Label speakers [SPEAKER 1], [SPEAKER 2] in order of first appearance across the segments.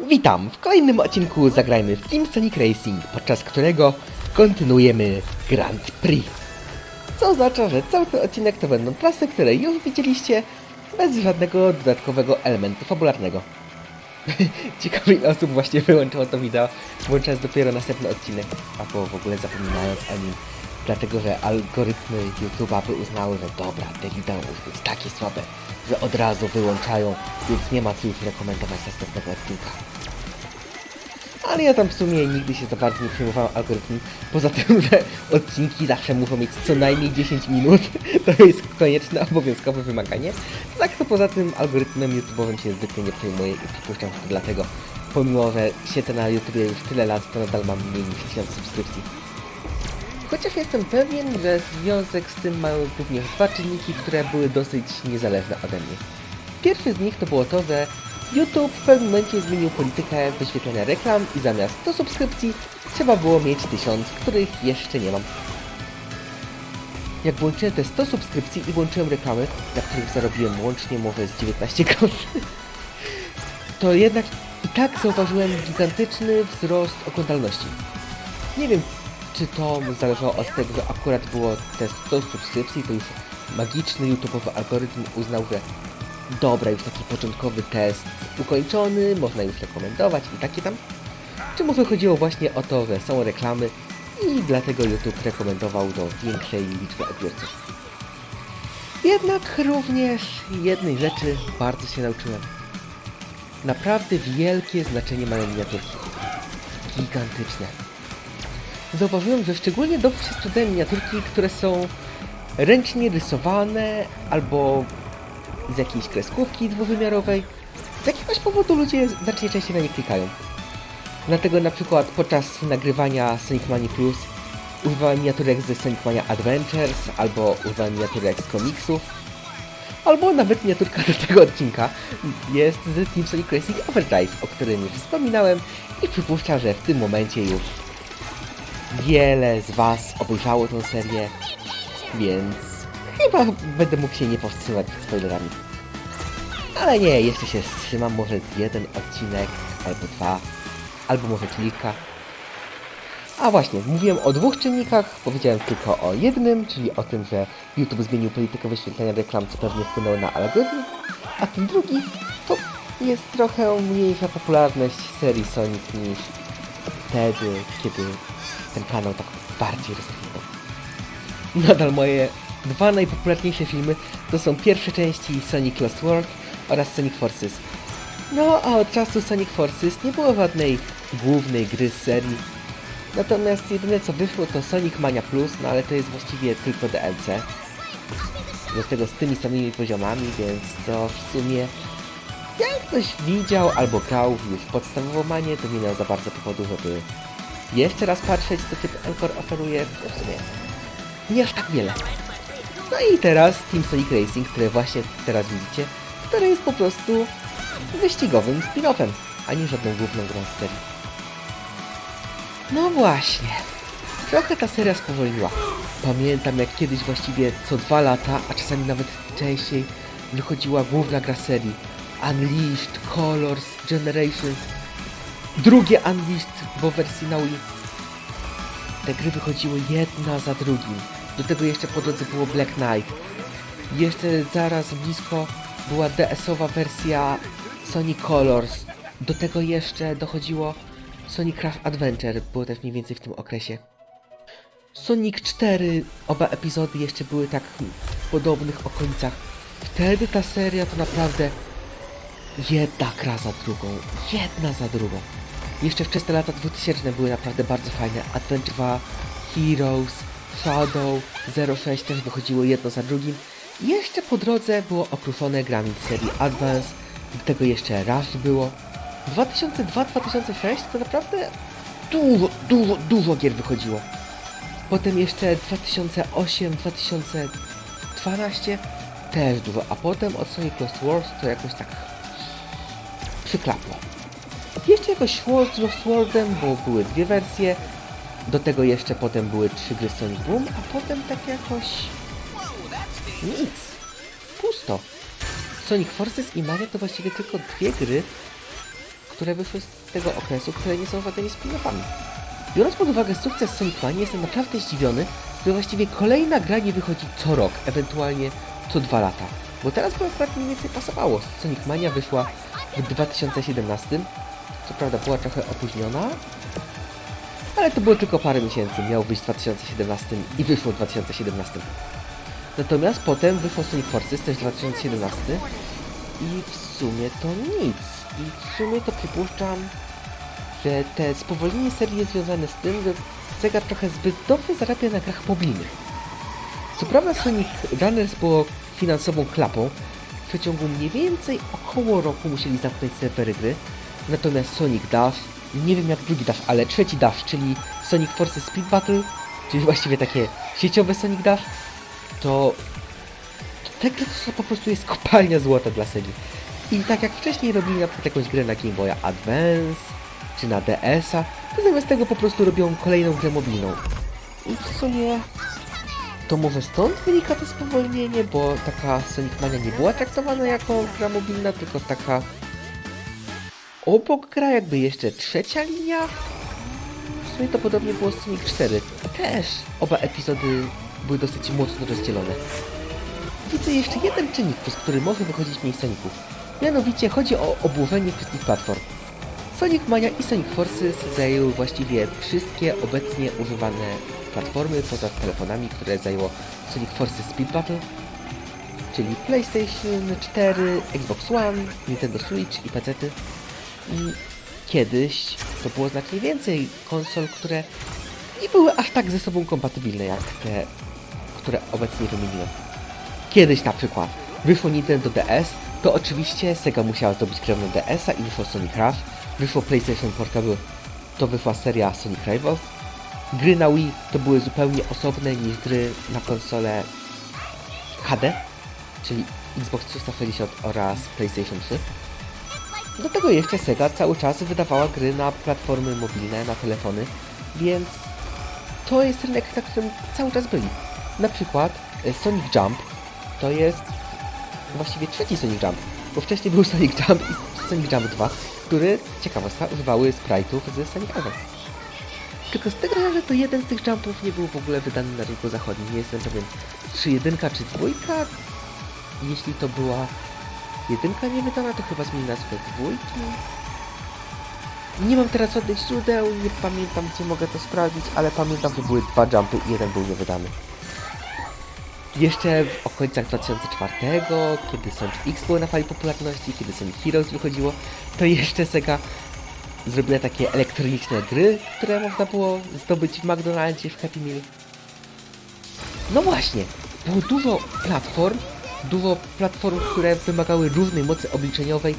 [SPEAKER 1] Witam! W kolejnym odcinku zagrajmy w Team Sonic Racing, podczas którego kontynuujemy Grand Prix. Co oznacza, że cały ten odcinek to będą trasy, które już widzieliście, bez żadnego dodatkowego elementu fabularnego. Ciekawe ile osób właśnie wyłączyło to wideo, włączając dopiero następny odcinek, albo w ogóle zapominając o nim, dlatego że algorytmy YouTube'a by uznały, że dobra, te wideo jest takie słabe, że od razu wyłączają, więc nie ma co już rekomendować następnego odcinka. Ale ja tam w sumie nigdy się za bardzo nie przejmowałem algorytmem, poza tym, że odcinki zawsze muszą mieć co najmniej 10 minut, to jest konieczne, obowiązkowe wymaganie. Tak to poza tym algorytmem YouTube'owym się zwykle nie przejmuję i przypuszczam, że to dlatego, pomimo, że siedzę na YouTubie już tyle lat, to nadal mam mniej niż 1000 subskrypcji. Chociaż jestem pewien, że związek z tym mają również dwa czynniki, które były dosyć niezależne ode mnie. Pierwszy z nich to było to, że YouTube w pewnym momencie zmienił politykę wyświetlania reklam i zamiast 100 subskrypcji trzeba było mieć 1000, których jeszcze nie mam. Jak włączyłem te 100 subskrypcji i włączyłem reklamy, na których zarobiłem łącznie może z 19 groszy, to jednak i tak zauważyłem gigantyczny wzrost oglądalności. Nie wiem, czy to zależało od tego, że akurat było te 100 subskrypcji, to już magiczny YouTube'owy algorytm uznał, że dobra, już taki początkowy test ukończony, można już rekomendować i takie tam. Czy może chodziło właśnie o to, że są reklamy i dlatego YouTube rekomendował do większej liczby odbiorców. Jednak również jednej rzeczy bardzo się nauczyłem. Naprawdę wielkie znaczenie mają miniaturki. Gigantyczne. Zauważyłem, że szczególnie dobrze się sprzedają miniaturki, które są ręcznie rysowane albo z jakiejś kreskówki dwuwymiarowej. Z jakiegoś powodu ludzie znacznie częściej na nie klikają. Dlatego na przykład podczas nagrywania Sonic Mania Plus używałem miniaturek ze Sonic Mania Adventures albo używałem miniaturek z komiksów. Albo nawet miniaturka do tego odcinka jest z Team Sonic Racing Overdrive, o którym już wspominałem i przypuszczam, że w tym momencie już wiele z Was obejrzało tę serię, więc chyba będę mógł się nie powstrzymać przed spoilerami. Ale nie, jeszcze się wstrzymam, może jeden odcinek, albo dwa, albo może kilka. A właśnie, mówiłem o dwóch czynnikach, powiedziałem tylko o jednym, czyli o tym, że YouTube zmienił politykę wyświetlania reklam, co pewnie wpłynęło na algorytm, a ten drugi to jest trochę mniejsza popularność serii Sonic niż wtedy, kiedy ten kanał tak bardziej rozkwitał. Nadal moje dwa najpopularniejsze filmy to są pierwsze części Sonic Lost World oraz Sonic Forces. No, a od czasu Sonic Forces nie było żadnej głównej gry z serii. Natomiast jedyne co wyszło to Sonic Mania Plus, no ale to jest właściwie tylko DLC. Do tego z tymi samymi poziomami, więc to w sumie jak ktoś widział albo grał już podstawową manię, to nie miał za bardzo powodu, żeby jeszcze raz patrzeć, co typ Encore oferuje, to w sumie nie aż tak wiele. No i teraz Team Sonic Racing, które właśnie teraz widzicie, które jest po prostu wyścigowym spin-offem, a nie żadną główną grą z serii. No właśnie, trochę ta seria spowolniła. Pamiętam jak kiedyś właściwie co dwa lata, a czasami nawet częściej, wychodziła główna gra serii. Unleashed, Colors, Generations, drugie Unleashed, bo wersji na Wii. Te gry wychodziły jedna za drugim. Do tego jeszcze po drodze było Black Knight. Jeszcze zaraz blisko była DS-owa wersja Sonic Colors. Do tego jeszcze dochodziło Sonic Crash Adventure, było też mniej więcej w tym okresie. Sonic 4, oba epizody jeszcze były tak w podobnych okolicach. Wtedy ta seria to naprawdę jedna gra za drugą, jedna za drugą. Jeszcze wczesne lata 2000 były naprawdę bardzo fajne. Adventure 2, Heroes, Shadow, 06 też wychodziło jedno za drugim. Jeszcze po drodze było okruszone grami serii Advance, do tego jeszcze Rush było. 2002-2006 to naprawdę dużo, dużo, dużo gier wychodziło. Potem jeszcze 2008-2012 też dużo, a potem od Sonic Lost Wars to jakoś tak przyklapło. Jeszcze jakoś szło z Lost Worldem, bo były dwie wersje. Do tego jeszcze potem były trzy gry Sonic Boom, a potem tak jakoś... Nic. Pusto. Sonic Forces i Mania to właściwie tylko dwie gry, które wyszły z tego okresu, które nie są żadnymi spin-offami. Biorąc pod uwagę sukces Sonic Mania, jestem naprawdę zdziwiony, że właściwie kolejna gra nie wychodzi co rok, ewentualnie co dwa lata. Bo teraz by akurat mniej więcej pasowało. Sonic Mania wyszła w 2017. Co prawda była trochę opóźniona, ale to było tylko parę miesięcy. Miało być w 2017 i wyszło w 2017. Natomiast potem wyszło Sonic Forces też w 2017 i w sumie to nic. I w sumie to przypuszczam, że te spowolnienie serii jest związane z tym, że Sega trochę zbyt dobrze zarabia na grach mobilnych. Co prawda Sonic Runners było finansową klapą, w przeciągu mniej więcej około roku musieli zamknąć serwery gry, natomiast Sonic Dash, nie wiem jak drugi Dash, ale trzeci Dash, czyli Sonic Forces Speed Battle, czyli właściwie takie sieciowe Sonic Dash, to gry to po prostu jest kopalnia złota dla Segi. I tak jak wcześniej robili na przykład jakąś grę na Game Boya Advance, czy na DS-a, to zamiast tego po prostu robią kolejną grę mobilną. I w sumie to może stąd wynika to spowolnienie, bo taka Sonic Mania nie była traktowana jako gra mobilna, tylko taka obok gra, jakby jeszcze trzecia linia. W sumie to podobnie było z Sonic 4. Też oba epizody były dosyć mocno rozdzielone. Widzę jeszcze jeden czynnik, przez który może wychodzić mniej Soniców. Mianowicie chodzi o obłożenie wszystkich platform. Sonic Mania i Sonic Forces zajęły właściwie wszystkie obecnie używane platformy poza telefonami, które zajęło Sonic Forces Speed Battle, czyli PlayStation 4, Xbox One, Nintendo Switch i PC. I kiedyś to było znacznie więcej konsol, które nie były aż tak ze sobą kompatybilne jak te, które obecnie wymieniłem. Kiedyś na przykład wyszło Nintendo DS, to oczywiście Sega musiała zdobyć grę na DS-a i wyszło Sonic Rush, wyszło PlayStation Portable, to wyszła seria Sonic Rivals. Gry na Wii to były zupełnie osobne niż gry na konsole HD, czyli Xbox 360 oraz PlayStation 3. Do tego jeszcze Sega cały czas wydawała gry na platformy mobilne, na telefony, więc to jest rynek, na którym cały czas byli. Na przykład e, Sonic Jump to jest właściwie trzeci Sonic Jump, bo wcześniej był Sonic Jump i Sonic Jump 2, które, ciekawostka, używały sprite'ów z Sonic Advance. Tylko z tego, że to jeden z tych jumpów nie był w ogóle wydany na rynku zachodnim. Nie jestem pewien, czy jedynka, czy dwójka. Jeśli to była jedynka nie wydana, to chyba zmieni nazwę dwójki. Nie mam teraz żadnych źródeł, nie pamiętam gdzie mogę to sprawdzić, ale pamiętam, że były dwa jumpy i jeden był niewydany. Jeszcze w okolicach 2004, kiedy Sonic X było na fali popularności, kiedy Sonic Heroes wychodziło, to jeszcze Sega zrobiła takie elektroniczne gry, które można było zdobyć w McDonaldzie, w Happy Meal. No właśnie, było dużo platform, dużo platform, które wymagały różnej mocy obliczeniowej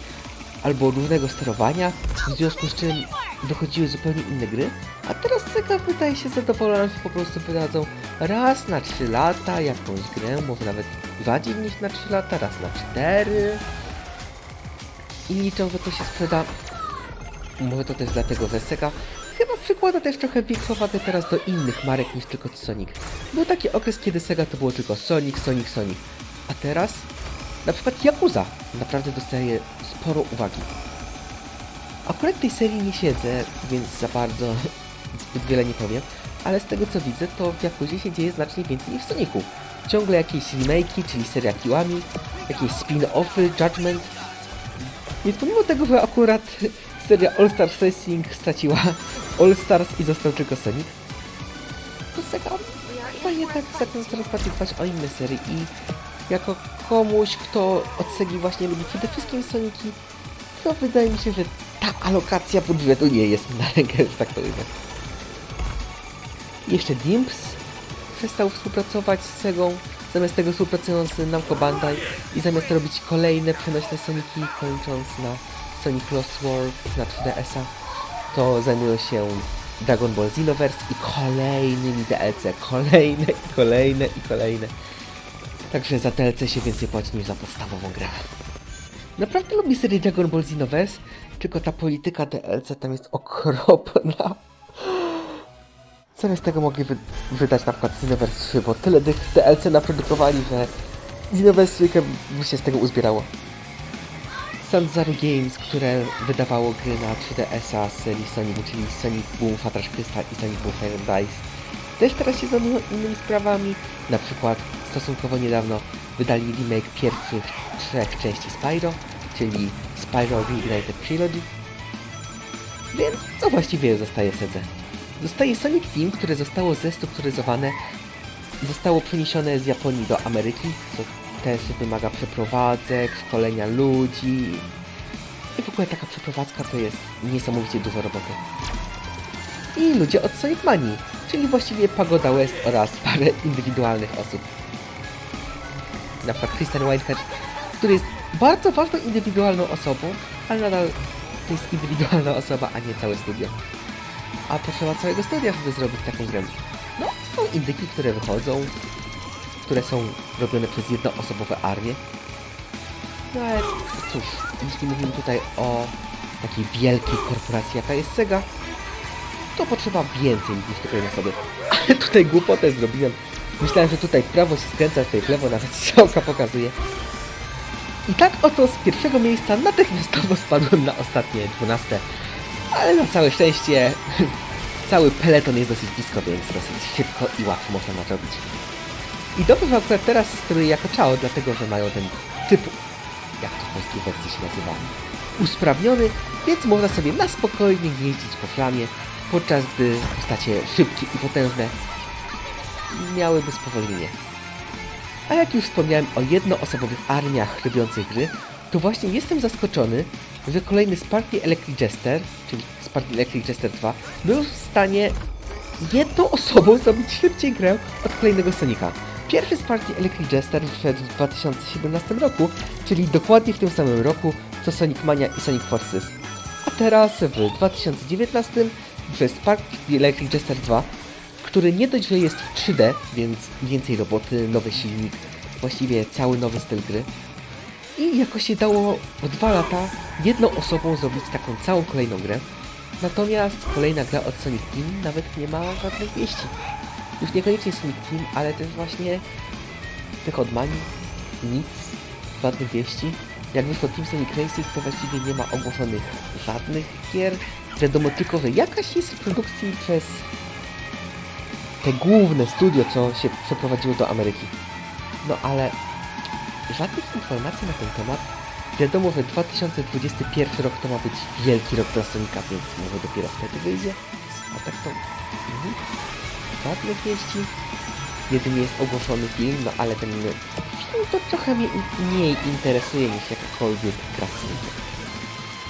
[SPEAKER 1] albo różnego sterowania, w związku z czym wychodziły zupełnie inne gry, a teraz Sega wydaje się zadowolona, że po prostu wydadzą raz na 3 lata jakąś grę, może nawet bardziej niż na 3 lata, raz na 4 i liczą, że to się sprzeda może to też dlatego, że Sega chyba przykłada też trochę większą teraz do innych marek niż tylko Sonic. Był taki okres, kiedy Sega to było tylko Sonic, Sonic, Sonic. A teraz na przykład Yakuza naprawdę dostaje sporo uwagi. Akurat tej serii nie siedzę, więc za bardzo zbyt wiele nie powiem, ale z tego co widzę, to w Yakuzie się dzieje znacznie więcej niż w Sonicu. Ciągle jakieś remake'i, czyli seria Kiwami, jakieś spin-offy, Judgment. Więc pomimo tego, że akurat seria All Stars Racing straciła All Stars i został tylko Sonic, to Sega chyba jednak zaczyna coraz bardziej dbać o inne serie i jako komuś, kto od Segi właśnie lubi przede wszystkim Soniki, to wydaje mi się, że ta alokacja budżetu nie jest na rękę, że tak to ujmę. Jeszcze Dimps przestał współpracować z Segą, zamiast tego współpracując z Namco Bandai i zamiast robić kolejne przenośne Soniki, kończąc na Sonic Lost World na 3DS-a, to zajmują się Dragon Ball Xenoverse i kolejnymi DLC, kolejne i kolejne i kolejne. Także za DLC się więcej płaci niż za podstawową grę. Naprawdę lubię serię Dragon Ball Xenoverse, tylko ta polityka DLC tam jest okropna. Zamiast tego mogli wy wydać na przykład Xenoverse 3, bo tyle tych DLC naprodukowali, że Xenoverse 3 by się z tego uzbierało. Sanzaru Games, które wydawało gry na 3DS-a z serii Sonic, czyli Sonic Boom, Fatrash Crystal i Sonic Boom Fire Dice. Też teraz się zajmują innymi sprawami, na przykład stosunkowo niedawno wydali remake pierwszych trzech części Spyro, czyli Spyro Reignited Trilogy. Więc co właściwie zostaje Sedze? Zostaje Sonic Team, które zostało zestrukturyzowane, zostało przeniesione z Japonii do Ameryki, co też wymaga przeprowadzek, szkolenia ludzi. I w ogóle taka przeprowadzka to jest niesamowicie dużo roboty. I ludzie od Sonic Manii, czyli właściwie Pagoda West oraz parę indywidualnych osób. Na przykład Christian Whitehead, który jest bardzo ważną indywidualną osobą, ale nadal to jest indywidualna osoba, a nie całe studio. A potrzeba całego studia, żeby zrobić taką grę. No, są indyki, które wychodzą, które są robione przez jednoosobowe armie. No ale cóż, jeśli mówimy tutaj o takiej wielkiej korporacji, jaka jest Sega, to potrzeba więcej niż tylko jednej osoby. Ale tutaj głupotę zrobiłem. Myślałem, że tutaj prawo się skręca, tutaj w lewo nawet strzałka pokazuje. I tak oto z pierwszego miejsca natychmiastowo spadłem na ostatnie 12. Ale na całe szczęście cały peleton jest dosyć blisko, więc dosyć szybko i łatwo można nadrobić. I że akurat teraz steruję jako czao, dlatego że mają ten typ, jak to w polskiej wersji się nazywa, usprawniony, więc można sobie na spokojnie jeździć po flamie, podczas gdy postacie szybkie i potężne miałyby spowolnienie. A jak już wspomniałem o jednoosobowych armiach robiących gry, to właśnie jestem zaskoczony, że kolejny Sparky Electric Jester, czyli Sparky Electric Jester 2, był w stanie jedną osobą zrobić szybciej grę od kolejnego Sonika. Pierwszy Sparky Electric Jester wyszedł w 2017 roku, czyli dokładnie w tym samym roku co Sonic Mania i Sonic Forces. A teraz w 2019 wyszedł Sparky Electric Jester 2, który nie dość, że jest w 3D, więc więcej roboty, nowy silnik, właściwie cały nowy styl gry. I jakoś się dało w dwa lata jedną osobą zrobić taką całą kolejną grę. Natomiast kolejna gra od Sonic Team nawet nie ma żadnych wieści. Już niekoniecznie Sonic Team, ale też właśnie tych od Mani, nic, żadnych wieści. Jak wyszło Team Sonic Racing, to właściwie nie ma ogłoszonych żadnych gier. Wiadomo tylko, że jakaś jest w produkcji przez te główne studio, co się przeprowadziło do Ameryki. No ale żadnych informacji na ten temat. Wiadomo, że 2021 rok to ma być wielki rok dla Sonika, więc może dopiero wtedy wyjdzie. A tak to nic. Żadnych wieści. Jedynie jest ogłoszony film, no ale ten film to trochę mnie mniej interesuje niż jakakolwiek gra z Sonikiem.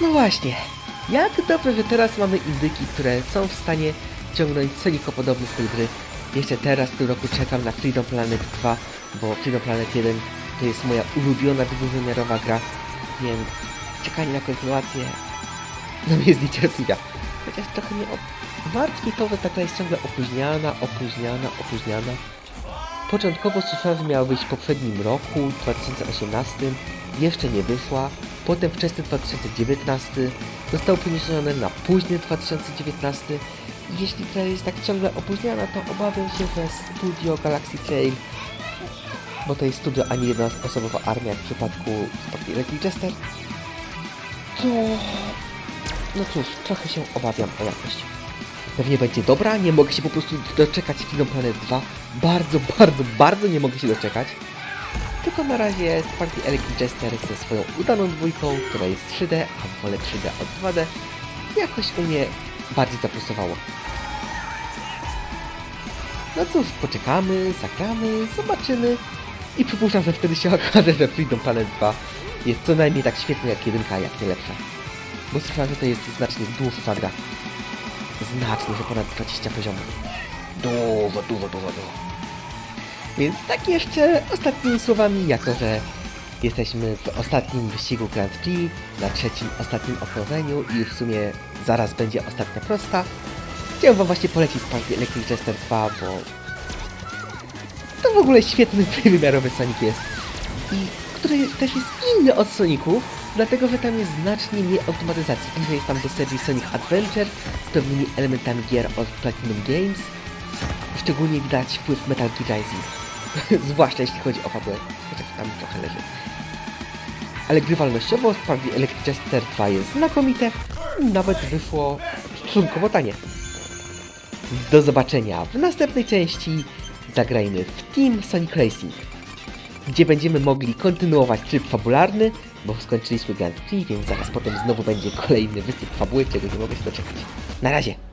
[SPEAKER 1] No właśnie. Jak dobrze, że teraz mamy indyki, które są w stanie ciągnąć Sonico-podobny styl gry. Jeszcze teraz w tym roku czekam na Freedom Planet 2, bo Freedom Planet 1 to jest moja ulubiona dwuwymiarowa gra, więc czekanie na kontynuację no mnie zniecierpliwia. Chociaż trochę mnie martwi to, że ta gra jest ciągle opóźniana, opóźniana, opóźniana. Początkowo słyszałem, miała wyjść w poprzednim roku, 2018, jeszcze nie wyszła. Potem wczesny 2019 został przeniesiony na późny 2019 i jeśli gra jest tak ciągle opóźniana, to obawiam się, że studio Galaxy Trail, bo to jest studio, a nie jedna osobowa armia w przypadku Sparky Electric Jester, to... No cóż, trochę się obawiam o jakość. Pewnie będzie dobra, nie mogę się po prostu doczekać Kingdom Planet 2. Bardzo, bardzo, bardzo nie mogę się doczekać. Tylko na razie Sparky Electric Jester ze swoją udaną dwójką, która jest 3D, a wolę 3D od 2D, jakoś u mnie bardziej zaplusowało. No cóż, poczekamy, zagramy, zobaczymy i przypuszczam, że wtedy się okaże, że Freedom Planet 2 jest co najmniej tak świetna jak jedynka, jak nie lepsza. Bo słyszałem, że to jest znacznie dłuższa gra. Znacznie, że ponad 20 poziomów. Dużo, dużo, dużo, dużo. Więc tak jeszcze ostatnimi słowami, jako że jesteśmy w ostatnim wyścigu Grand Prix, na trzecim ostatnim okrążeniu i w sumie zaraz będzie ostatnia prosta, chciałem wam właśnie polecić Sparky Electric Jester 2, bo to w ogóle świetny trójwymiarowy Sonic jest. I który też jest inny od Soników, dlatego że tam jest znacznie mniej automatyzacji. Bliżej jest tam do serii Sonic Adventure z pewnymi elementami gier od Platinum Games. Szczególnie widać wpływ Metal Gear Rising. Zwłaszcza jeśli chodzi o fabułę, chociaż tam trochę leży. ale grywalnościowo Spark Electrichester 2 jest znakomite nawet wyszło stosunkowo tanie. Do zobaczenia w następnej części. Zagrajmy w Team Sonic Racing, gdzie będziemy mogli kontynuować tryb fabularny, bo skończyliśmy Grand Prix, więc zaraz potem znowu będzie kolejny wysyp fabuły, czego nie mogę się doczekać. Na razie!